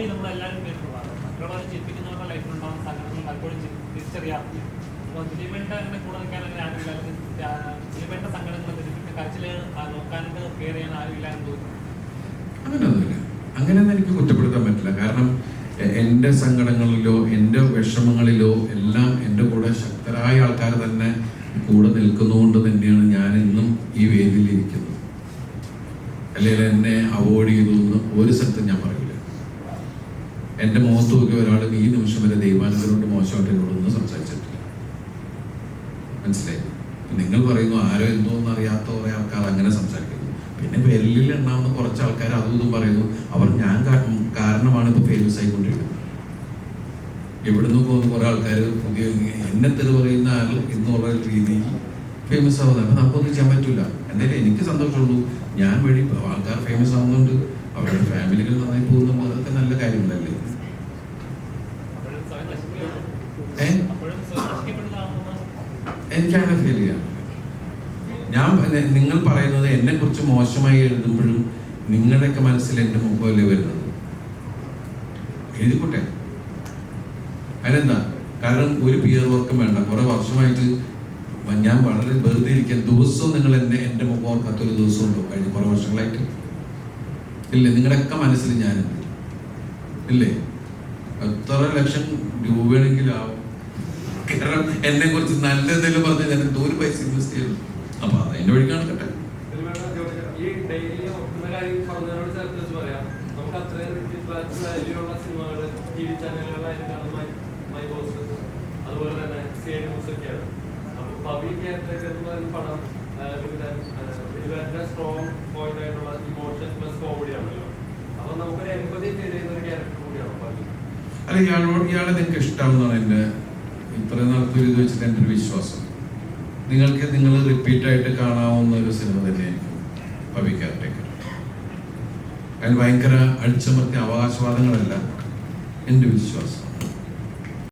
Mostly നമ്മളെല്ലാവരും കേട്ടിട്ടുള്ളതാണ് മറ്റുള്ളവരെ ചിരിപ്പിക്കുന്നവരുടെ ലൈഫിലുണ്ടാകുന്ന സംഘടനകൾ പലപ്പോഴും തിരിച്ചറിയാറില്ല. അപ്പോൾ ദിലീപേണ്ട അങ്ങനെ കൂടെ നിൽക്കാൻ അങ്ങനെ ആരുമില്ല. ദിലീപേണ്ട സങ്കടങ്ങൾ ദിലീപിന്റെ കരച്ചിൽ ആ നോക്കാനായിട്ട് കെയർ ചെയ്യാൻ ആരുമില്ല എന്ന് തോന്നുന്നു. അങ്ങനെയൊന്നും എനിക്ക് കുറ്റപ്പെടുത്താൻ പറ്റില്ല. കാരണം എന്റെ സങ്കടങ്ങളിലോ എന്റെ വിഷമങ്ങളിലോ എല്ലാം എന്റെ കൂടെ ശക്തരായ ആൾക്കാർ തന്നെ കൂടെ നിൽക്കുന്നതുകൊണ്ട് തന്നെയാണ് ഞാൻ ഇന്നും ഈ വേദിയിൽ ഇരിക്കുന്നത്. അല്ലെങ്കിൽ എന്നെ അവോയ്ഡ് ചെയ്തു എന്ന് ഒരു സ്ഥലത്തും ഞാൻ പറയില്ല. എന്റെ മുഖത്ത് നോക്കി ഒരാളും ഈ നിമിഷം വരെ ദൈവാനുഗ്രഹം മോശമായിട്ട് എന്നോടൊന്നും സംസാരിച്ചിട്ടില്ല. മനസ്സിലായി? നിങ്ങൾ പറയുന്നു ആരോ എന്തോ എന്ന് അറിയാത്ത കുറെ ആൾക്കാർ അങ്ങനെ സംസാരിക്കുന്നു. പിന്നെ വെല്ലിൽ എണ്ണാവുന്ന കുറച്ച് ആൾക്കാർ അതും ഇതും പറയുന്നു. അവർ ഞാൻ കാരണമാണ് ഇപ്പൊ ഫേമസ് ആയിക്കൊണ്ടിരിക്കുന്നത്. എവിടുന്ന് പോകുന്ന കുറെ ആൾക്കാർ പുതിയ എന്നെ തെറി പറയുന്ന ആൾ എന്നുള്ള രീതിയിൽ ഫേമസ് ആവുന്നത്. അപ്പൊ നമുക്കൊന്നും ചെയ്യാൻ പറ്റൂല. എന്തായാലും എനിക്ക് സന്തോഷമുള്ളൂ. ഞാൻ വഴി ആൾക്കാർ ഫേമസ് ആവുന്നുണ്ട്. അവരുടെ ഫാമിലികൾ നന്നായി പോകുന്നു. അതൊക്കെ നല്ല കാര്യങ്ങളല്ലേ? എനിക്കങ്ങനെ ഫീൽ ചെയ്യാം. ഞാൻ നിങ്ങൾ പറയുന്നത് എന്നെ കുറിച്ച് മോശമായി എഴുതുമ്പോഴും നിങ്ങളുടെയൊക്കെ മനസ്സിൽ എന്റെ മുമ്പല്ലേ വരുന്നത്. എഴുതിക്കോട്ടെ. അതിനെന്താ? കാരണം ഒരു പിയർ വർക്കും വേണ്ട. കുറെ വർഷമായിട്ട് ഞാൻ വളരെ വെറുതെ ഇരിക്കാൻ ദിവസവും നിങ്ങൾ എന്നെ എന്റെ മുഖം ഓർക്കാത്തൊരു ദിവസം ഉണ്ടോ? കഴിഞ്ഞ കുറേ വർഷങ്ങളായിട്ട്. ഇല്ലേ? നിങ്ങളുടെയൊക്കെ മനസ്സിൽ ഞാനുണ്ട്. ഇല്ലേ? എത്ര ലക്ഷം രൂപയാണെങ്കിലാവും കാരണം എന്നെ കുറിച്ച് നല്ല എന്തെങ്കിലും പറഞ്ഞാൽ ഞാൻ എന്തോ ഒരു പൈസ ഇൻവെസ്റ്റ് ചെയ്യുന്നു അപ്പൊ അത് അതിന്റെ വഴി കാണട്ടെ. ഈ ഡെയിലി ഓർക്കുന്ന കാര്യം പറഞ്ഞതിനോട് ചേർത്ത് വെച്ച് പറയാം. നമുക്ക് അത്രയും വാല്യൂള്ള സിനിമകൾ ടി വി ചാനലുകളായാലും കാണുന്ന മൈ മൈ ബോസ്. അതുപോലെ തന്നെ സ്ട്രോങ് പോയിന്റ് ആയിട്ടുള്ള ഇമോഷൻ പ്ലസ് കോമഡി ആണല്ലോ. അപ്പൊ നമുക്കൊരു എൺപതി ഫീൽ ചെയ്യുന്ന ഒരു ക്യാരക്ടർ അല്ല ഇയാളോട് ഇയാളെ നിങ്ങൾക്ക് ഇഷ്ടമാണെന്നാണ് എന്റെ ഇത്രയും നടത്തി ഇത് വെച്ചിട്ട് എന്റെ ഒരു വിശ്വാസം? നിങ്ങൾക്ക് നിങ്ങൾ റിപ്പീറ്റായിട്ട് കാണാവുന്ന ഒരു സിനിമ തന്നെയായിരിക്കും പവി കാർട്ടേക്കർ അതിൽ ഭയങ്കര അടിച്ചമർത്തിയ അവകാശവാദങ്ങളല്ല എന്റെ വിശ്വാസം.